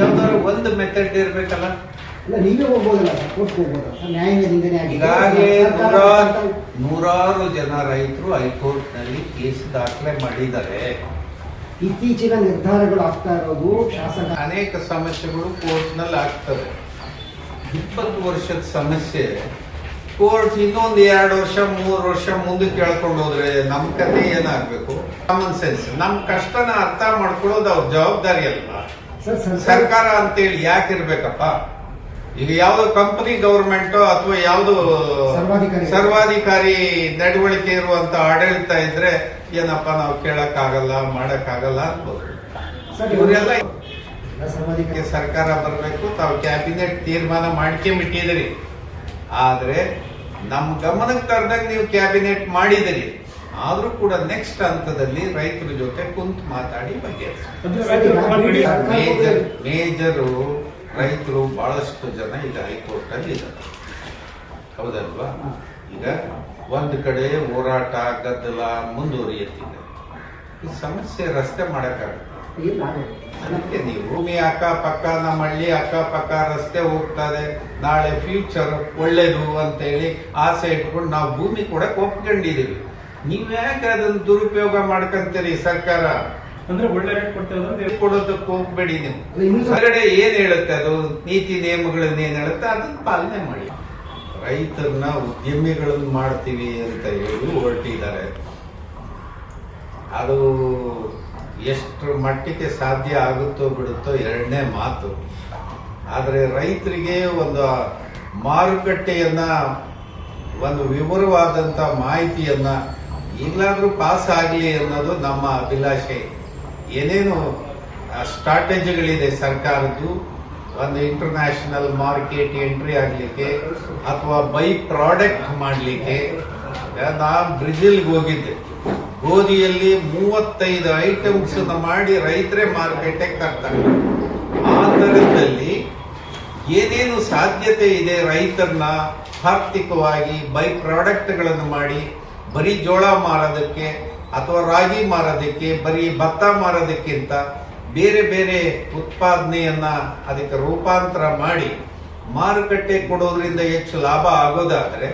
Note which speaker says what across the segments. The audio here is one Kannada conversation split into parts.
Speaker 1: ಯಾವ್ದಾದ್ರು ಒಂದು ಮೆಥಡ್ ಇರ್ಬೇಕಲ್ಲ?
Speaker 2: ಇಲ್ಲ ನೀವೇ ಹೋಗ್ಬೋದಲ್ಲ ಕೋರ್ಟ್ ಹೋಗ್ಬೋದು ನ್ಯಾಯಾಂಗ ನಿಂದನೆ
Speaker 1: ಈಗಾಗಲೇ ನೂರಾರು ನೂರಾರು ಜನ ರೈತರು ಹೈಕೋರ್ಟ್ನಲ್ಲಿ ಕೇಸ್ ದಾಖಲೆ ಮಾಡಿದ್ದಾರೆ.
Speaker 2: ಇತ್ತೀಚಿನ ನಿರ್ಧಾರಗಳು ಆಗ್ತಾ ಇರೋದು ಶಾಸಕ
Speaker 1: ಅನೇಕ ಸಮಸ್ಯೆಗಳು ಕೋರ್ಟ್ನಲ್ಲಿ ಆಗ್ತವೆ. ಇಪ್ಪತ್ತು ವರ್ಷದ ಸಮಸ್ಯೆ. ಕೋರ್ಟ್ ಇನ್ನೊಂದು ಎರಡು ವರ್ಷ ಮೂರು ವರ್ಷ ಮುಂದೆ ಕೇಳ್ಕೊಂಡು ಹೋದ್ರೆ ನಮ್ ಕತೆ ಏನಾಗ್ಬೇಕು? ಕಾಮನ್ ಸೆನ್ಸ್ ನಮ್ಮ ಕಷ್ಟನ ಅರ್ಥ ಮಾಡ್ಕೊಳ್ಳೋದು ಅವ್ರ ಜವಾಬ್ದಾರಿ ಅಲ್ವಾ?
Speaker 2: ಸರ್ಕಾರ
Speaker 1: ಅಂತೇಳಿ ಯಾಕೆ ಇರ್ಬೇಕಪ್ಪ? ಈಗ ಯಾವ್ದು ಕಂಪನಿ ಗವರ್ಮೆಂಟ್ ಅಥವಾ ಯಾವ್ದು
Speaker 2: ಸರ್ವಾಧಿಕಾರಿ.
Speaker 1: ನಡವಳಿಕೆ ಇರುವಂತ ಆಡಳಿತ ಇದ್ರೆ ಏನಪ್ಪ ನಾವು ಕೇಳಕ್ ಆಗಲ್ಲ ಮಾಡಕ್ ಆಗಲ್ಲ ಅನ್ಬೋದು ಇವರೆಲ್ಲ ಸರ್ಕಾರ ಬರಬೇಕು ತಾವು ಕ್ಯಾಬಿನೆಟ್ ತೀರ್ಮಾನ ಮಾಡ್ಕೊಂಬಿಟ್ಟಿದಿರಿ ಆದ್ರೆ ನಮ್ ಗಮನಕ್ಕೆ ತರದಂಗೆ ನೀವು ಕ್ಯಾಬಿನೆಟ್ ಮಾಡಿದಿರಿ ಆದ್ರೂ ಕೂಡ ನೆಕ್ಸ್ಟ್ ಹಂತದಲ್ಲಿ ರೈತರ ಜೊತೆ ಕುಂತು ಮಾತಾಡಿ ಮೇಜರ್ ಮೇಜರು ರೈತರು ಬಹಳಷ್ಟು ಜನ ಈಗ ಹೈಕೋರ್ಟ್ ಅಲ್ಲಿ ಇದ್ದಾರೆ. ಹೌದಲ್ವಾ? ಈಗ ಒಂದು ಕಡೆ ಹೋರಾಟ ಗದ್ದಲ ಮುಂದುವರಿಯುತ್ತಿದೆ. ಈ ಸಮಸ್ಯೆ ರಸ್ತೆ ಮಾಡಕ್ಕಾಗುತ್ತೆ? ಅದಕ್ಕೆ ನೀವು ಭೂಮಿ ಅಕ್ಕಪಕ್ಕ ನಮ್ಮ ಹಳ್ಳಿ ಅಕ್ಕಪಕ್ಕ ರಸ್ತೆ ಹೋಗ್ತದೆ. ನಾಳೆ ಫ್ಯೂಚರ್ ಒಳ್ಳೇದು ಅಂತೇಳಿ ಆಸೆ ಇಟ್ಕೊಂಡು ನಾವು ಭೂಮಿ ಕೂಡ ಒಪ್ಕೊಂಡಿದೀವಿ ನೀವ್ಯಾಕೆ ಅದನ್ನ ದುರುಪಯೋಗ ಮಾಡ್ಕೊಂತೀರಿ ಸರ್ಕಾರ?
Speaker 3: ಅಂದ್ರೆ ಒಳ್ಳೆ ರೇಟ್ ಕೊಡ್ತೇವೆ ಅಂದ್ರೆ
Speaker 1: ಕೊಡೋದಕ್ಕೆ ಹೋಗ್ಬೇಡಿ ನೀವು. ಹೊರಗಡೆ ಏನ್ ಹೇಳುತ್ತೆ ಅದು? ನೀತಿ ನಿಯಮಗಳನ್ನ ಏನ್ ಹೇಳುತ್ತೆ? ಅದನ್ನ ಪಾಲನೆ ಮಾಡಿ. ರೈತರನ್ನ ಉದ್ಯಮಿಗಳನ್ನು ಮಾಡ್ತೀವಿ ಅಂತ ಹೇಳಿ ಹೊರಟಿದ್ದಾರೆ. ಅದು ಎಷ್ಟು ಮಟ್ಟಿಗೆ ಸಾಧ್ಯ ಆಗುತ್ತೋ ಬಿಡುತ್ತೋ ಎರಡನೇ ಮಾತು. ಆದರೆ ರೈತರಿಗೆ ಒಂದು ಮಾರುಕಟ್ಟೆಯನ್ನು ಒಂದು ವಿವರವಾದಂಥ ಮಾಹಿತಿಯನ್ನ ಈಗಲಾದ್ರೂ ಪಾಸ್ ಆಗಲಿ ಅನ್ನೋದು ನಮ್ಮ ಅಭಿಲಾಷೆ. ಏನೇನು ಸ್ಟ್ರಾಟಜಿಗಳಿದೆ ಸರ್ಕಾರದ್ದು. ಒಂದು ಇಂಟರ್ನ್ಯಾಷನಲ್ ಮಾರ್ಕೆಟ್ ಎಂಟ್ರಿ ಆಗಲಿಕ್ಕೆ, ಅಥವಾ ಬೈ ಪ್ರಾಡಕ್ಟ್ ಮಾಡಲಿಕ್ಕೆ. ನಾನು ಬ್ರೆಜಿಲ್ಗೆ ಹೋಗಿದ್ದೆ. ಗೋಧಿಯಲ್ಲಿ ಮೂವತ್ತೈದು ಐಟಮ್ಸ್ ಮಾಡಿ ರೈತರೇ ಮಾರ್ಕೆಟಿಗೆ ತರ್ತಾರೆ. ಆ ಥರದಲ್ಲಿ ಏನೇನು ಸಾಧ್ಯತೆ ಇದೆ ರೈತರನ್ನ ಆರ್ಥಿಕವಾಗಿ ಬೈ ಪ್ರಾಡಕ್ಟ್ಗಳನ್ನು ಮಾಡಿ ಬರೀ ಜೋಳ ಮಾರೋದಕ್ಕೆ ಅಥವಾ ರಾಗಿ ಮಾರೋದಕ್ಕೆ ಬರೀ ಭತ್ತ ಮಾರೋದಕ್ಕಿಂತ ಬೇರೆ ಬೇರೆ ಉತ್ಪಾದನೆಯನ್ನ ಅದಕ್ಕೆ ರೂಪಾಂತರ ಮಾಡಿ ಮಾರುಕಟ್ಟೆ ಕೊಡೋದ್ರಿಂದ ಹೆಚ್ಚು ಲಾಭ ಆಗೋದಾದ್ರೆ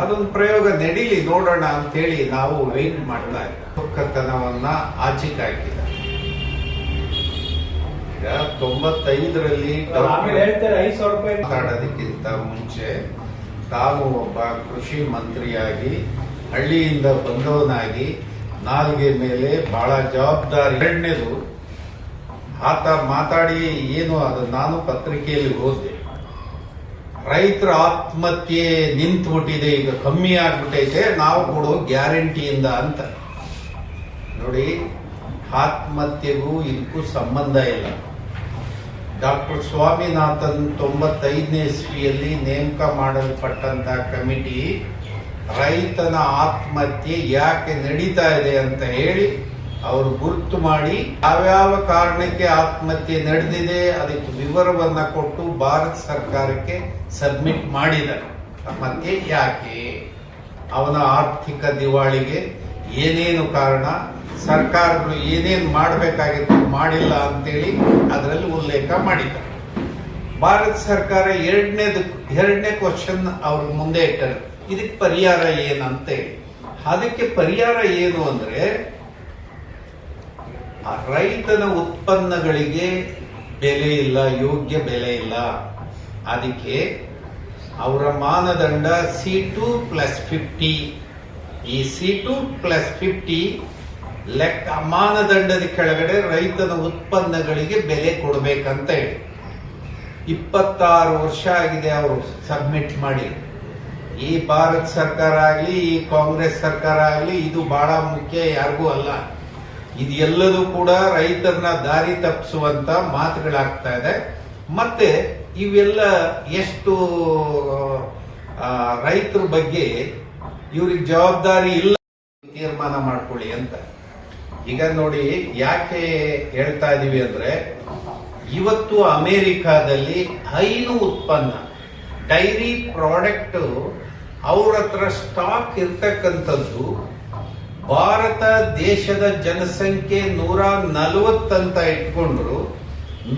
Speaker 1: ಅದೊಂದು ಪ್ರಯೋಗ ನಡೀಲಿ ನೋಡೋಣ ಅಂತೇಳಿ ನಾವು ವೆಯ್ಟ್ ಮಾಡ್ತಾ ಇದ್ದೀವಿ ಆಚೆ ಆಚೆಗೆ ಹಾಕಿದ್ದಾರೆ. ಈಗ ತೊಂಬತ್ತೈದರಲ್ಲಿ ಮಾತಾಡೋದಕ್ಕಿಂತ ಮುಂಚೆ ತಾವು ಒಬ್ಬ ಕೃಷಿ ಮಂತ್ರಿಯಾಗಿ ಹಳ್ಳಿಯಿಂದ ಬಂದವನಾಗಿ ನಾಲ್ಗೆ ಮೇಲೆ ಬಹಳ ಜವಾಬ್ದಾರಿ. ಎರಡನೇದು, ಆತ ಮಾತಾಡಿ ಏನು ಅದು ನಾನು ಪತ್ರಿಕೆಯಲ್ಲಿ ಓದಿದೆ. ರೈತರ ಆತ್ಮಹತ್ಯೆ ನಿಂತುಬಿಟ್ಟಿದೆ, ಈಗ ಕಮ್ಮಿ ಆಗ್ಬಿಟ್ಟೈತೆ, ನಾವು ಕೊಡೋ ಗ್ಯಾರಂಟಿಯಿಂದ ಅಂತ. ನೋಡಿ, ಆತ್ಮಹತ್ಯೆಗೂ ಇದಕ್ಕೂ ಸಂಬಂಧ ಇಲ್ಲ. ಡಾಕ್ಟರ್ ಸ್ವಾಮಿನಾಥನ್ ತೊಂಬತ್ತೈದನೇ ಇಸ್ವಿಯಲ್ಲಿ ನೇಮಕ ಮಾಡಲ್ಪಟ್ಟಂತ ಕಮಿಟಿ ರೈತನ ಆತ್ಮಹತ್ಯೆ ಯಾಕೆ ನಡೀತಾ ಇದೆ ಅಂತ ಹೇಳಿ ಅವರು ಗುರುತು ಮಾಡಿ ಯಾವ್ಯಾವ ಕಾರಣಕ್ಕೆ ಆತ್ಮಹತ್ಯೆ ನಡೆದಿದೆ ಅದಕ್ಕೆ ವಿವರವನ್ನ ಕೊಟ್ಟು ಭಾರತ ಸರ್ಕಾರಕ್ಕೆ ಸಬ್ಮಿಟ್ ಮಾಡಿದರು. ಆತ್ಮಹತ್ಯೆ ಯಾಕೆ? ಅವನ ಆರ್ಥಿಕ ದಿವಾಳಿಗೆ ಏನೇನು ಕಾರಣ? ಸರ್ಕಾರಗಳು ಏನೇನು ಮಾಡಬೇಕಾಗಿತ್ತು ಮಾಡಿಲ್ಲ ಅಂತೇಳಿ ಅದರಲ್ಲಿ ಉಲ್ಲೇಖ ಮಾಡಿದ್ದಾರೆ. ಭಾರತ ಸರ್ಕಾರ ಎರಡನೇದು, ಎರಡನೇ ಕ್ವಶನ್ ಅವ್ರ ಮುಂದೆ ಇಟ್ಟರು. ಇದಕ್ಕೆ ಪರಿಹಾರ ಏನಂತೆ ಅದಕ್ಕೆ ಪರಿಹಾರ ಏನು ಅಂದ್ರೆ ರೈತನ ಉತ್ಪನ್ನಗಳಿಗೆ ಬೆಲೆ ಇಲ್ಲ, ಯೋಗ್ಯ ಬೆಲೆ ಇಲ್ಲ. ಅದಕ್ಕೆ ಅವರ ಮಾನದಂಡ ಸಿ ಟು ಪ್ಲಸ್ ಫಿಫ್ಟಿ ಈ ಸಿ ಟು ಪ್ಲಸ್ ಫಿಫ್ಟಿ ಲೆಕ್ಕ, ಮಾನದಂಡದ ಕೆಳಗಡೆ ರೈತನ ಉತ್ಪನ್ನಗಳಿಗೆ ಬೆಲೆ ಕೊಡಬೇಕಂತ ಹೇಳಿ. ಇಪ್ಪತ್ತಾರು ವರ್ಷ ಆಗಿದೆ ಅವರು ಸಬ್ಮಿಟ್ ಮಾಡಿ ಈ ಭಾರತ ಸರ್ಕಾರ ಆಗಲಿ, ಈ ಕಾಂಗ್ರೆಸ್ ಸರ್ಕಾರ ಆಗಲಿ, ಇದು ಬಹಳ ಮುಖ್ಯ, ಯಾರಿಗೂ ಅಲ್ಲ. ಇದು ಎಲ್ಲದೂ ಕೂಡ ರೈತರನ್ನ ದಾರಿ ತಪ್ಪಿಸುವಂತ ಮಾತುಗಳಾಗ್ತಾ ಇದೆ. ಮತ್ತೆ ಇವೆಲ್ಲ ಎಷ್ಟು ರೈತರ ಬಗ್ಗೆ ಇವ್ರಿಗೆ ಜವಾಬ್ದಾರಿ ಇಲ್ಲ ತೀರ್ಮಾನ ಮಾಡ್ಕೊಳ್ಳಿ ಅಂತ. ಈಗ ನೋಡಿ, ಯಾಕೆ ಹೇಳ್ತಾ ಇದೀವಿ ಅಂದ್ರೆ, ಇವತ್ತು ಅಮೆರಿಕಾದಲ್ಲಿ ಹೈನು ಉತ್ಪನ್ನ ಡೈರಿ ಪ್ರಾಡಕ್ಟ್ ಅವ್ರ ಹತ್ರ ಸ್ಟಾಕ್ ಇರ್ತಕ್ಕಂಥದ್ದು ಭಾರತ ದೇಶದ ಜನಸಂಖ್ಯೆ ನೂರ ನಲವತ್ತಂತ ಇಟ್ಕೊಂಡ್ರು.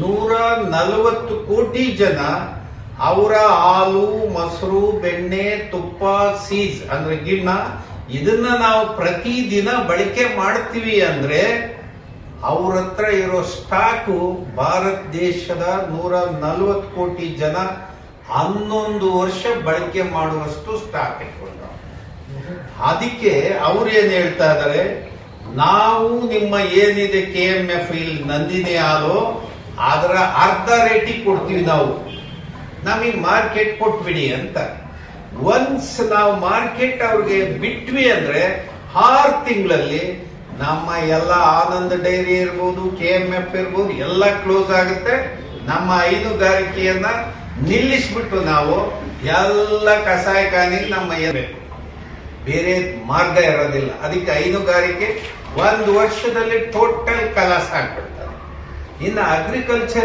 Speaker 1: ನೂರ ನಲವತ್ತು ಕೋಟಿ ಜನ ಅವರ ಹಾಲು, ಮೊಸರು, ಬೆಣ್ಣೆ, ತುಪ್ಪ, ಸೀಸ್ ಅಂದ್ರೆ ಗಿಣ್ಣ, ಇದನ್ನ ನಾವು ಪ್ರತಿದಿನ ಬಳಕೆ ಮಾಡ್ತೀವಿ ಅಂದ್ರೆ ಅವ್ರ ಹತ್ರ ಇರೋ ಸ್ಟಾಕು ಭಾರತ ದೇಶದ ನೂರ ನಲವತ್ತು ಕೋಟಿ ಜನ ಹನ್ನೊಂದು ವರ್ಷ ಬಳಕೆ ಮಾಡುವಷ್ಟು ಸ್ಟಾಕ್ ಇಟ್ಕೊಂಡ ಅದಕ್ಕೆ ಅವ್ರು ಏನ್ ಹೇಳ್ತಾ ಇದಾರೆ? ನಾವು ನಿಮ್ಮ ಏನಿದೆ ಕೆ ಎಂ ಎಫ್ ಇಲ್ಲಿ ನಂದಿನಿ ಹಾಲು, ಅದರ ಅರ್ಧ ರೇಟಿಗೆ ಕೊಡ್ತೀವಿ ನಾವು. ನಮಗೆ ಮಾರ್ಕೆಟ್ ಕೊಟ್ಬಿಡಿ ಅಂತ. ಒನ್ಸ್ ನಾವು ಮಾರ್ಕೆಟ್ ಅವ್ರಿಗೆ ಬಿಟ್ವಿ ಅಂದ್ರೆ, ಆರು ತಿಂಗಳಲ್ಲಿ ನಮ್ಮ ಎಲ್ಲ ಆನಂದ್ ಡೈರಿ ಇರ್ಬೋದು ಕೆ ಎಂ ಎಫ್ ಇರ್ಬೋದು, ಎಲ್ಲ ಕ್ಲೋಸ್ ಆಗುತ್ತೆ. ನಮ್ಮ ಹೈನುಗಾರಿಕೆಯನ್ನ ನಿಲ್ಲಿಸ್ಬಿಟ್ಟು ನಾವು ಎಲ್ಲ ಕಸಾಯಖಾನೆಗೆ ನಮ್ಮ ಏರ್ಬೇಕು ಬೇರೆ ಮಾರ್ಗ ಇರೋದಿಲ್ಲ. ಅದಕ್ಕೆ ಹೈನುಗಾರಿಕೆ ಒಂದು ವರ್ಷದಲ್ಲಿ ಟೋಟಲ್ ಕಲಾಸ ಆಗ್ಬಿಡ್ತಾರೆ ಇನ್ನು ಅಗ್ರಿಕಲ್ಚರ್